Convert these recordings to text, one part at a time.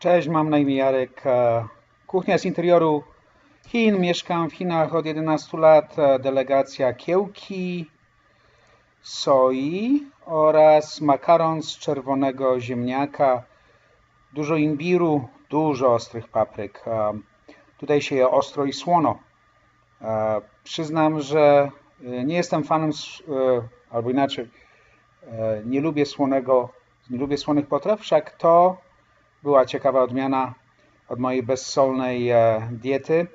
Cześć, mam na imię Jarek. E, Kuchnia z interioru Chin. Mieszkam w Chinach od 11 lat. E, Delegacja kiełki, soi oraz makaron z czerwonego ziemniaka. Dużo imbiru, dużo ostrych papryk. E, Tutaj się je ostro i słono. Przyznam, że nie jestem fanem, albo inaczej, nie lubię słonego, nie lubię słonych potraw, wszak to była ciekawa odmiana od mojej bezsolnej e, diety.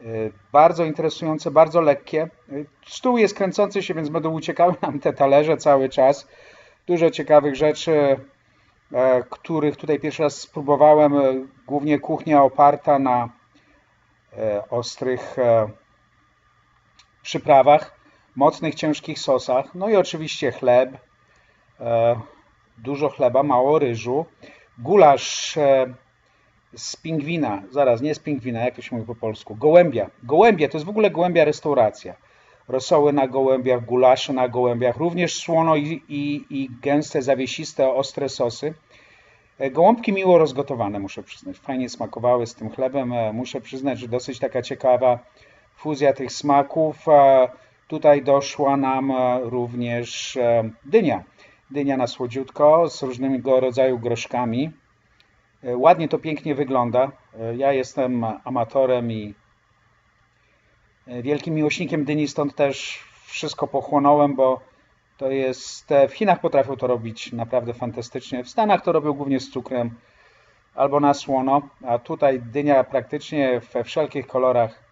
E, Bardzo interesujące, bardzo lekkie. Stół jest kręcący się, więc będą uciekały nam te talerze cały czas. Dużo ciekawych rzeczy, e, których tutaj pierwszy raz spróbowałem. Głównie kuchnia oparta na ostrych przyprawach, mocnych, ciężkich sosach. No i oczywiście chleb. Dużo chleba, mało ryżu. Gulasz e, z pingwina, zaraz, nie z pingwina, jak to się mówi po polsku, gołębia. Gołębie, to jest w ogóle gołębia restauracja. Rosoły na gołębiach, gulasze na gołębiach, również słono i, i, i gęste, zawiesiste, ostre sosy. E, Gołąbki miło rozgotowane, muszę przyznać. Fajnie smakowały z tym chlebem. E, Muszę przyznać, że dosyć taka ciekawa fuzja tych smaków. Tutaj doszła nam również dynia. Dynia na słodziutko z różnego rodzaju groszkami. E, Ładnie to pięknie wygląda. E, Ja jestem amatorem i e, wielkim miłośnikiem dyni, stąd też wszystko pochłonąłem, bo to jest. W Chinach potrafią to robić naprawdę fantastycznie. W Stanach to robią głównie z cukrem albo na słono, a tutaj dynia praktycznie we wszelkich kolorach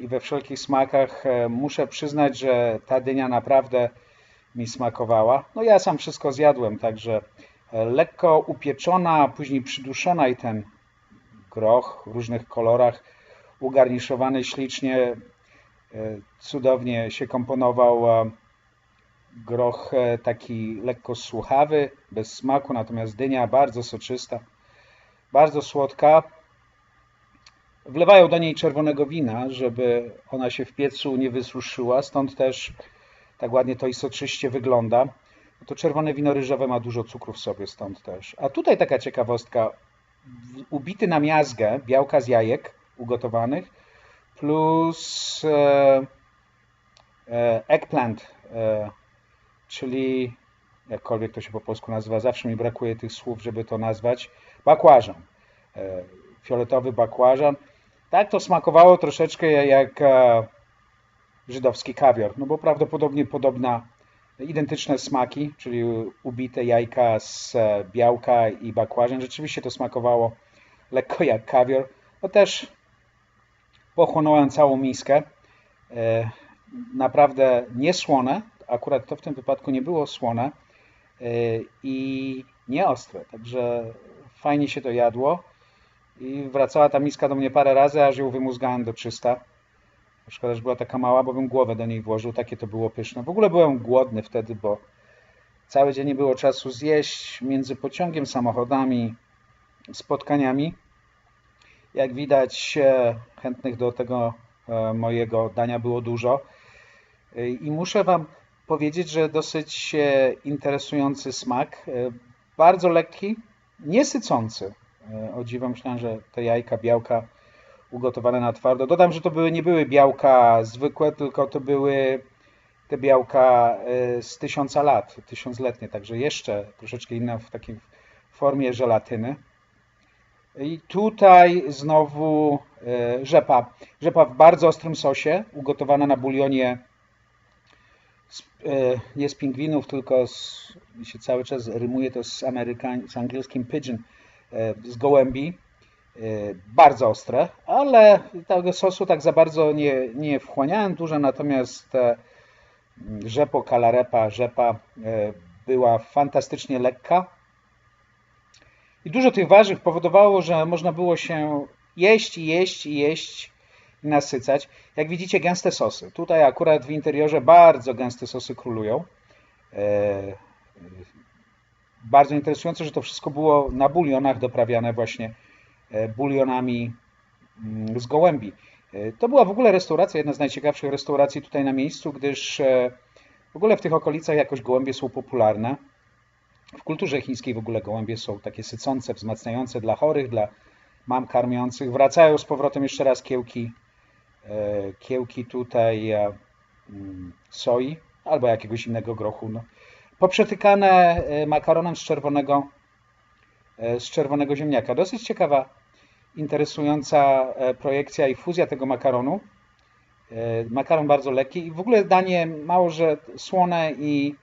i we wszelkich smakach. Muszę przyznać, że ta dynia naprawdę mi smakowała. No ja sam wszystko zjadłem, także e, lekko upieczona, później przyduszona i ten groch w różnych kolorach, ugarniszowany ślicznie, e, cudownie się komponował. Groch e, taki lekko słuchawy, bez smaku, natomiast dynia bardzo soczysta, bardzo słodka. Wlewają do niej czerwonego wina, żeby ona się w piecu nie wysuszyła, stąd też tak ładnie to i soczyście wygląda. To czerwone wino ryżowe ma dużo cukru w sobie, stąd też. A tutaj taka ciekawostka. Ubity na miazgę białka z jajek ugotowanych plus e, e, eggplant, e, czyli jakkolwiek to się po polsku nazywa, zawsze mi brakuje tych słów, żeby to nazwać, bakłażan. E, fioletowy bakłażan. Tak to smakowało troszeczkę jak e, żydowski kawior, no bo prawdopodobnie podobna, identyczne smaki, czyli ubite jajka z e, białka i bakłażan. Rzeczywiście to smakowało lekko jak kawior. No też pochłonąłem całą miskę. E, Naprawdę niesłone, akurat to w tym wypadku nie było słone e, i nieostre, także fajnie się to jadło. I wracała ta miska do mnie parę razy, aż ją wymuzgałem do 300. Szkoda, że była taka mała, bo bym głowę do niej włożył. Takie to było pyszne. W ogóle byłem głodny wtedy, bo cały dzień nie było czasu zjeść między pociągiem, samochodami, spotkaniami. Jak widać, chętnych do tego e, mojego dania było dużo. E, I muszę Wam powiedzieć, że dosyć e, interesujący smak. Bardzo lekki, niesycący. O dziwo myślałem, że te jajka, białka ugotowane na twardo. Dodam, że to były, nie były białka zwykłe, tylko to były te białka e, z tysiąca lat, tysiącletnie, także jeszcze troszeczkę inne w takiej formie żelatyny. I tutaj znowu e, rzepa. Rzepa w bardzo ostrym sosie, ugotowana na bulionie z, e, nie z pingwinów, tylko z, się cały czas rymuje to z, amerykań, z angielskim pigeon, z gołębi. E, Bardzo ostre, ale tego sosu tak za bardzo nie, nie wchłaniałem dużo, natomiast e, rzepo, kalarepa, rzepa e, była fantastycznie lekka. I dużo tych warzyw powodowało, że można było się jeść i jeść i jeść i nasycać. Jak widzicie, gęste sosy. Tutaj akurat w interiorze bardzo gęste sosy królują. Bardzo interesujące, że to wszystko było na bulionach doprawiane właśnie bulionami mm, z gołębi. E, To była w ogóle restauracja, jedna z najciekawszych restauracji tutaj na miejscu, gdyż e, w ogóle w tych okolicach jakoś gołębie są popularne. W kulturze chińskiej w ogóle gołębie są takie sycące, wzmacniające dla chorych, dla mam karmiących. Wracają z powrotem jeszcze raz kiełki, e, kiełki tutaj e, mm, soi albo jakiegoś innego grochu. No. Poprzetykane e, makaronem z czerwonego, z czerwonego ziemniaka. Dosyć ciekawa, interesująca projekcja i fuzja tego makaronu. Makaron bardzo lekki i w ogóle danie mało, że słone i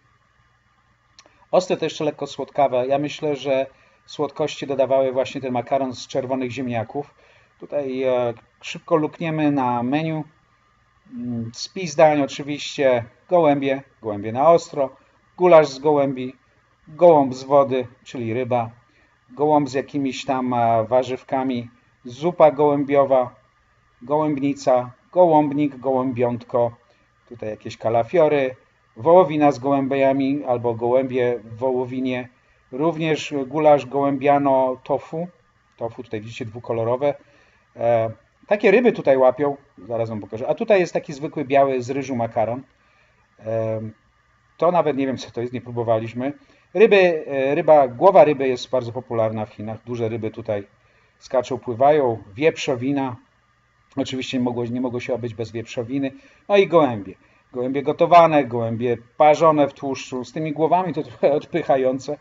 ostre to jeszcze lekko słodkawe. Ja myślę, że słodkości dodawały właśnie ten makaron z czerwonych ziemniaków. Tutaj e, szybko lukniemy na menu. Mm, spis dań oczywiście gołębie, gołębie na ostro, gulasz z gołębi, gołąb z wody, czyli ryba, gołąb z jakimiś tam e, warzywkami, zupa gołębiowa, gołębnica, gołąbnik, gołębiątko, tutaj jakieś kalafiory, wołowina z gołębiami albo gołębie w wołowinie, Również gulasz gołębiano tofu. Tofu tutaj widzicie dwukolorowe. E, takie ryby tutaj łapią, zaraz wam pokażę. A tutaj jest taki zwykły biały z ryżu makaron. E, to nawet nie wiem co to jest, nie próbowaliśmy. Ryby, e, ryba, głowa ryby jest bardzo popularna w Chinach. Duże ryby tutaj skaczą, pływają. Wieprzowina. Oczywiście nie mogło, nie mogło się obyć bez wieprzowiny. No i gołębie. Gołębie gotowane, gołębie parzone w tłuszczu, z tymi głowami to trochę odpychające.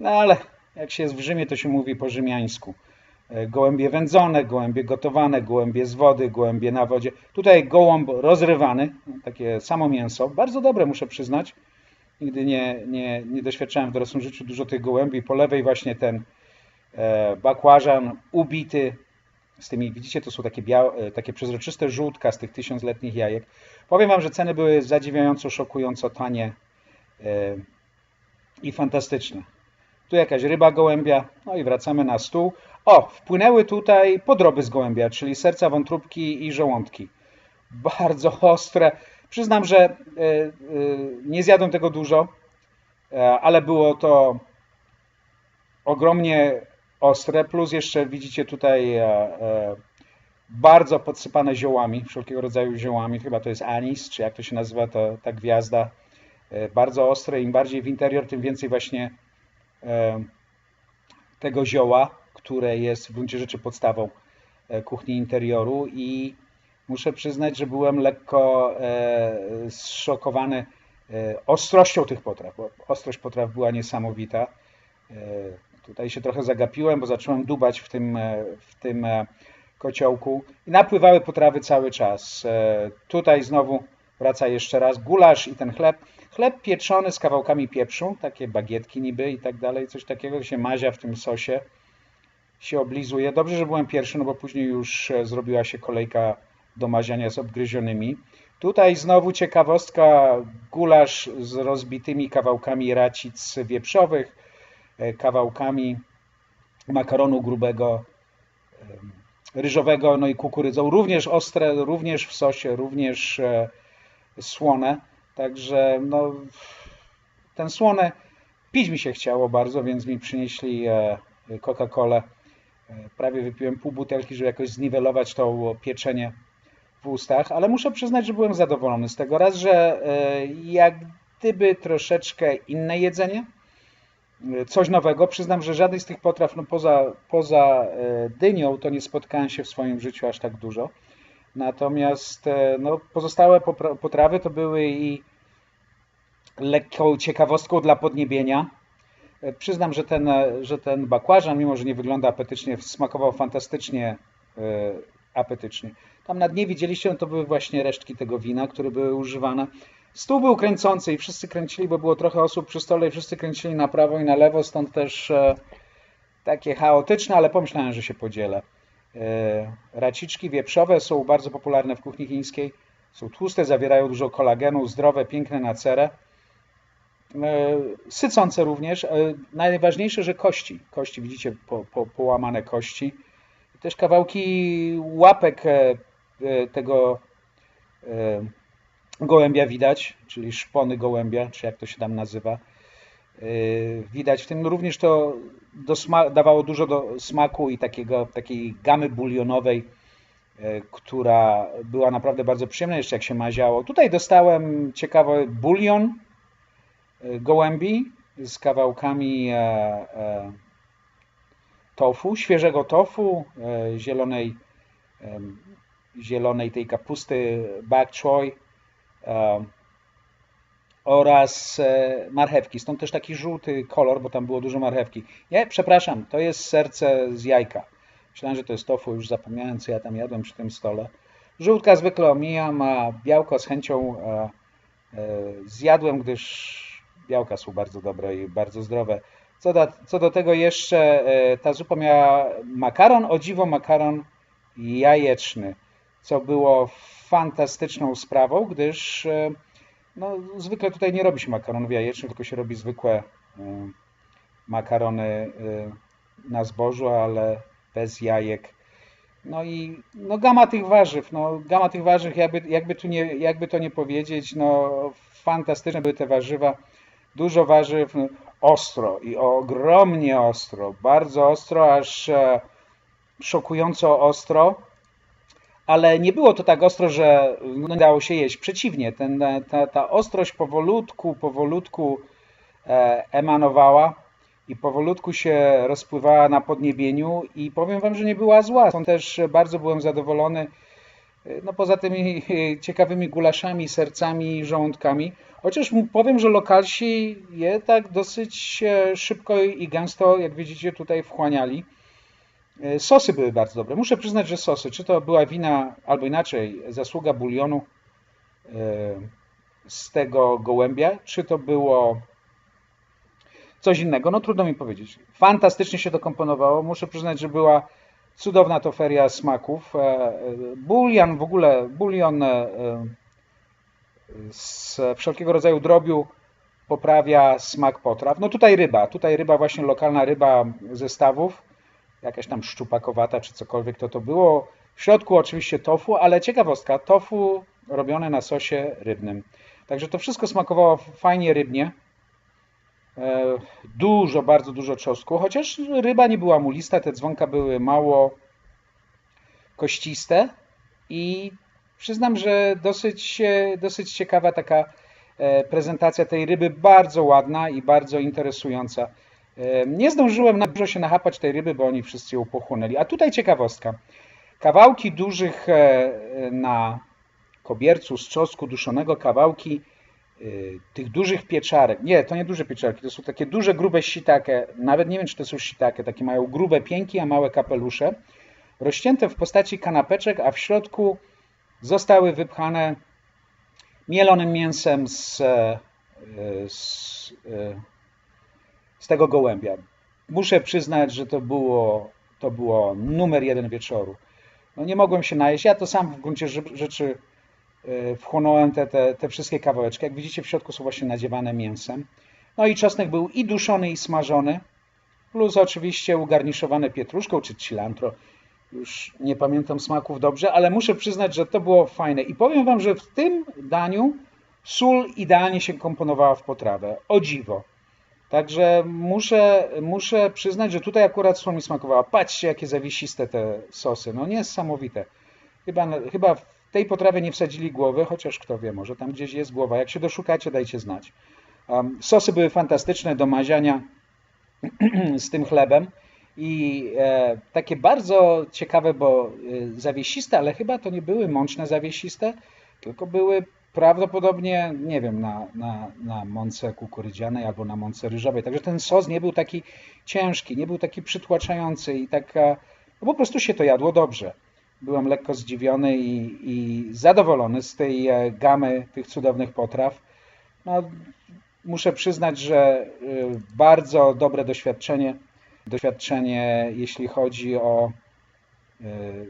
No ale jak się jest w Rzymie, to się mówi po rzymiańsku. E, gołębie wędzone, gołębie gotowane, gołębie z wody, gołębie na wodzie. Tutaj gołąb rozrywany, takie samo mięso. Bardzo dobre, muszę przyznać. Nigdy nie, nie, nie doświadczałem w dorosłym życiu dużo tych gołębi. Po lewej właśnie ten bakłażan ubity z tymi, widzicie, to są takie, białe, e, takie przezroczyste żółtka z tych tysiącletnich jajek. Powiem Wam, że ceny były zadziwiająco, szokująco tanie e, i fantastyczne tu jakaś ryba gołębia, no i wracamy na stół. O, wpłynęły tutaj podroby z gołębia, czyli serca, wątróbki i żołądki. Bardzo ostre. Przyznam, że e, e, nie zjadłem tego dużo, e, ale było to ogromnie ostre, plus jeszcze widzicie tutaj bardzo podsypane ziołami, wszelkiego rodzaju ziołami, chyba to jest anis, czy jak to się nazywa, to ta gwiazda. Bardzo ostre, im bardziej w interior, tym więcej właśnie E, tego zioła, które jest w gruncie rzeczy podstawą e, kuchni interioru i muszę przyznać, że byłem lekko e, zszokowany ostrością tych potraw, bo ostrość potraw była niesamowita. Tutaj się trochę zagapiłem, bo zacząłem dubać w tym, w tym kociołku i napływały potrawy cały czas. Tutaj znowu wraca jeszcze raz gulasz i ten chleb. Chleb pieczony z kawałkami pieprzu, takie bagietki niby i tak dalej, coś takiego się mazia w tym sosie, się oblizuje. Dobrze, że byłem pierwszy, no bo później już e, zrobiła się kolejka do maziania z obgryzionymi. Tutaj znowu ciekawostka, gulasz z rozbitymi kawałkami racic wieprzowych, e, kawałkami makaronu grubego, ryżowego, no i kukurydzą. Również ostre, również w sosie, również e, słone. Także no, ten słone pić mi się chciało bardzo, więc mi przynieśli e, Coca-Colę. E, prawie wypiłem pół butelki, żeby jakoś zniwelować to pieczenie w ustach, ale muszę przyznać, że byłem zadowolony z tego. Raz, że e, jak gdyby troszeczkę inne jedzenie, coś nowego. Przyznam, że żadnej z tych potraw, no poza, poza dynią, to nie spotkałem się w swoim życiu aż tak dużo. Natomiast e, no, pozostałe potrawy to były i lekką ciekawostką dla podniebienia. E, przyznam, że ten, e, że ten bakłażan, mimo że nie wygląda apetycznie, smakował fantastycznie apetycznie. Tam na dnie widzieliście, to były właśnie resztki tego wina, które były używane. Stół był kręcący i wszyscy kręcili, bo było trochę osób przy stole i wszyscy kręcili na prawo i na lewo, stąd też takie chaotyczne, ale pomyślałem, że się podzielę. E, raciczki wieprzowe są bardzo popularne w kuchni chińskiej. Są tłuste, zawierają dużo kolagenu, zdrowe, piękne na cerę. E, sycące również. E, najważniejsze, że kości. Kości, widzicie, po, po, połamane kości. Też kawałki łapek tego gołębia widać, czyli szpony gołębia, czy jak to się tam nazywa. Widać w tym również to dawało dużo do smaku i takiego, takiej gamy bulionowej, e, która była naprawdę bardzo przyjemna, jeszcze jak się maziało. Tutaj dostałem ciekawy bulion e, gołębi, z kawałkami e, e, tofu, świeżego tofu, e, zielonej, zielonej tej kapusty bok choy oraz e, marchewki. Stąd też taki żółty kolor, bo tam było dużo marchewki. Nie, przepraszam, to jest serce z jajka. Myślałem, że to jest tofu, już zapomniałem, co ja tam jadłem przy tym stole. Żółtka zwykle omijam, a białko z chęcią e, e, zjadłem, gdyż białka są bardzo dobre i bardzo zdrowe. Co do, co do tego jeszcze, ta zupa miała makaron, o dziwo makaron jajeczny, co było fantastyczną sprawą, gdyż e, no, zwykle tutaj nie robi się makaronów jajecznych, tylko się robi zwykłe e, makarony e, na zbożu, ale bez jajek. No i no gama tych warzyw, no gama tych warzyw, jakby, jakby, tu nie, jakby to nie powiedzieć, no fantastyczne były te warzywa, dużo warzyw, no, ostro i ogromnie ostro, bardzo ostro, aż szokująco ostro, ale nie było to tak ostro, że no, nie dało się jeść. Przeciwnie, ten, ta, ta ostrość powolutku, powolutku e, emanowała i powolutku się rozpływała na podniebieniu i powiem Wam, że nie była zła. Są też bardzo byłem zadowolony, e, no poza tymi ciekawymi gulaszami, sercami i żołądkami. Chociaż powiem, że lokalsi je tak dosyć e, szybko i gęsto, jak widzicie, tutaj wchłaniali. E, Sosy były bardzo dobre. Muszę przyznać, że sosy, czy to była wina, albo inaczej, zasługa bulionu e, z tego gołębia, czy to było coś innego, no trudno mi powiedzieć. Fantastycznie się to komponowało. Muszę przyznać, że była cudowna to feria smaków. E, Bulion w ogóle, bulion z wszelkiego rodzaju drobiu poprawia smak potraw. No tutaj ryba, tutaj ryba właśnie lokalna ryba ze stawów, jakaś tam szczupakowata czy cokolwiek to to było. W środku oczywiście tofu, ale ciekawostka, tofu robione na sosie rybnym. Także to wszystko smakowało fajnie rybnie. E, Dużo, bardzo dużo czosnku, chociaż ryba nie była mulista, te dzwonka były mało kościste i przyznam, że dosyć, dosyć ciekawa taka e, prezentacja tej ryby, bardzo ładna i bardzo interesująca. E, Nie zdążyłem na dużo się nachapać tej ryby, bo oni wszyscy ją pochłonęli. A tutaj ciekawostka. Kawałki dużych e, na kobiercu z czosnku duszonego, kawałki y, tych dużych pieczarek. Nie, to nie duże pieczarki, to są takie duże, grube sitake. Nawet nie wiem, czy to są sitake. Takie mają grube pięki, a małe kapelusze. Rozcięte w postaci kanapeczek, a w środku zostały wypchane mielonym mięsem z, e, z, e, z tego gołębia. Muszę przyznać, że to było, to było numer jeden wieczoru. No nie mogłem się najeść. Ja to sam w gruncie rze- rzeczy e, wchłonąłem te, te, te wszystkie kawałeczki. Jak widzicie, w środku są właśnie nadziewane mięsem. No i czosnek był i duszony, i smażony, plus oczywiście ugarniszowany pietruszką czy cilantro. Już nie pamiętam smaków dobrze, ale muszę przyznać, że to było fajne. I powiem Wam, że w tym daniu sól idealnie się komponowała w potrawę. O dziwo. Także muszę, muszę przyznać, że tutaj akurat sól mi smakowała. Patrzcie, jakie zawiesiste te sosy. No niesamowite. Chyba, chyba w tej potrawie nie wsadzili głowy, chociaż kto wie, może tam gdzieś jest głowa. Jak się doszukacie, dajcie znać. Um, sosy były fantastyczne do maziania z tym chlebem i e, takie bardzo ciekawe, bo e, zawiesiste, ale chyba to nie były mączne zawiesiste, tylko były prawdopodobnie, nie wiem, na, na, na mące kukurydzianej albo na mące ryżowej. Także ten sos nie był taki ciężki, nie był taki przytłaczający i tak e, no po prostu się to jadło dobrze. Byłem lekko zdziwiony i, i zadowolony z tej e, gamy tych cudownych potraw. No, muszę przyznać, że y, bardzo dobre doświadczenie, doświadczenie jeśli chodzi o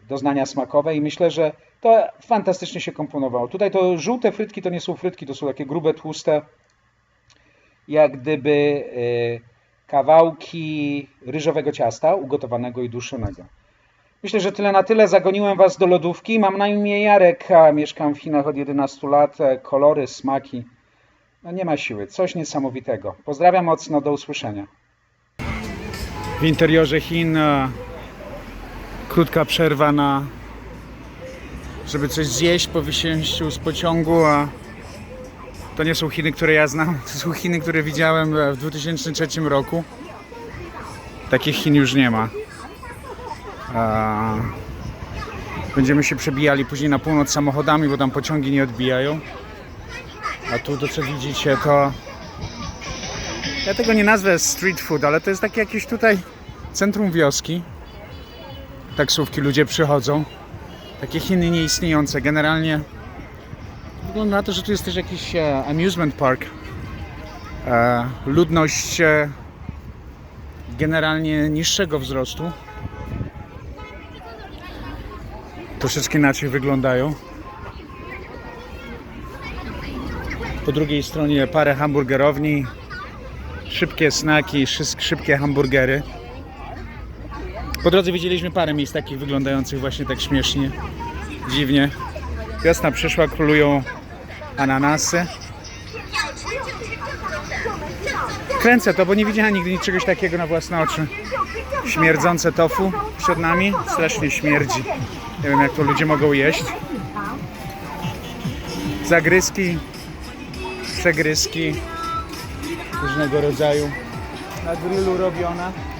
doznania smakowe i myślę, że to fantastycznie się komponowało. Tutaj to żółte frytki to nie są frytki, to są takie grube, tłuste, jak gdyby y, kawałki ryżowego ciasta ugotowanego i duszonego. Myślę, że tyle na tyle. Zagoniłem Was do lodówki. Mam na imię Jarek, a mieszkam w Chinach od 11 lat. E, Kolory, smaki. No nie ma siły. Coś niesamowitego. Pozdrawiam mocno. Do usłyszenia. W interiorze Chin e, krótka przerwa na żeby coś zjeść po wysięściu z pociągu, a To nie są Chiny, które ja znam, to są Chiny, które widziałem e, w 2003 roku. Takich Chin już nie ma. Będziemy się przebijali później na północ samochodami, bo tam pociągi nie odbijają. A tu to co widzicie to... Ja tego nie nazwę street food, ale to jest takie jakieś tutaj centrum wioski. Taksówki, ludzie przychodzą. Takie Chiny nieistniejące. Generalnie wygląda na to, że tu jest też jakiś e, amusement park. E, ludność e, generalnie niższego wzrostu. Troszeczkę inaczej wyglądają. Po drugiej stronie parę hamburgerowni, szybkie snaki, szybkie hamburgery. Po drodze widzieliśmy parę miejsc takich wyglądających właśnie tak śmiesznie, dziwnie. Wiosna przyszła, królują ananasy. Kręcę to, bo nie widziałem nigdy czegoś takiego na własne oczy. Śmierdzące tofu przed nami, strasznie śmierdzi. Nie wiem jak to ludzie mogą jeść. Zagryzki, przegryzki różnego rodzaju. Na grillu robione.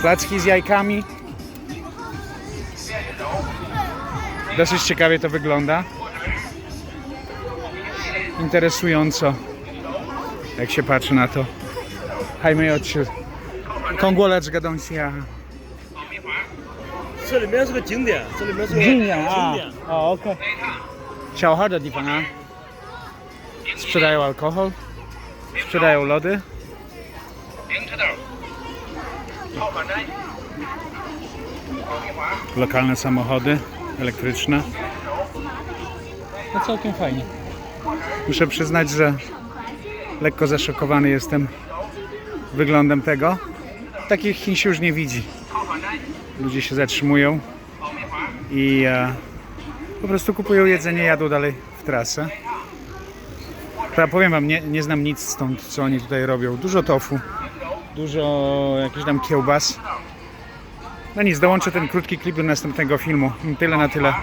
Placki z jajkami. Dosyć ciekawie to wygląda. Interesująco, jak się patrzy na to. 还没有吃。通过了这个东西啊，这里面是个景点，这里面是个景点啊景点。，哦，OK，小号的地方啊，sprzedają alkohol, sprzedają lody. Lokalne samochody elektryczne. No całkiem fajnie. Muszę przyznać, że lekko zaszokowany jestem wyglądem tego. Takich Chin się już nie widzi. Ludzie się zatrzymują i e, po prostu kupują jedzenie, jadą dalej w trasę. Ja powiem wam, nie, nie znam nic stąd, co oni tutaj robią. Dużo tofu, dużo jakichś tam kiełbas. No nic, dołączę ten krótki klip do następnego filmu. Tyle na tyle.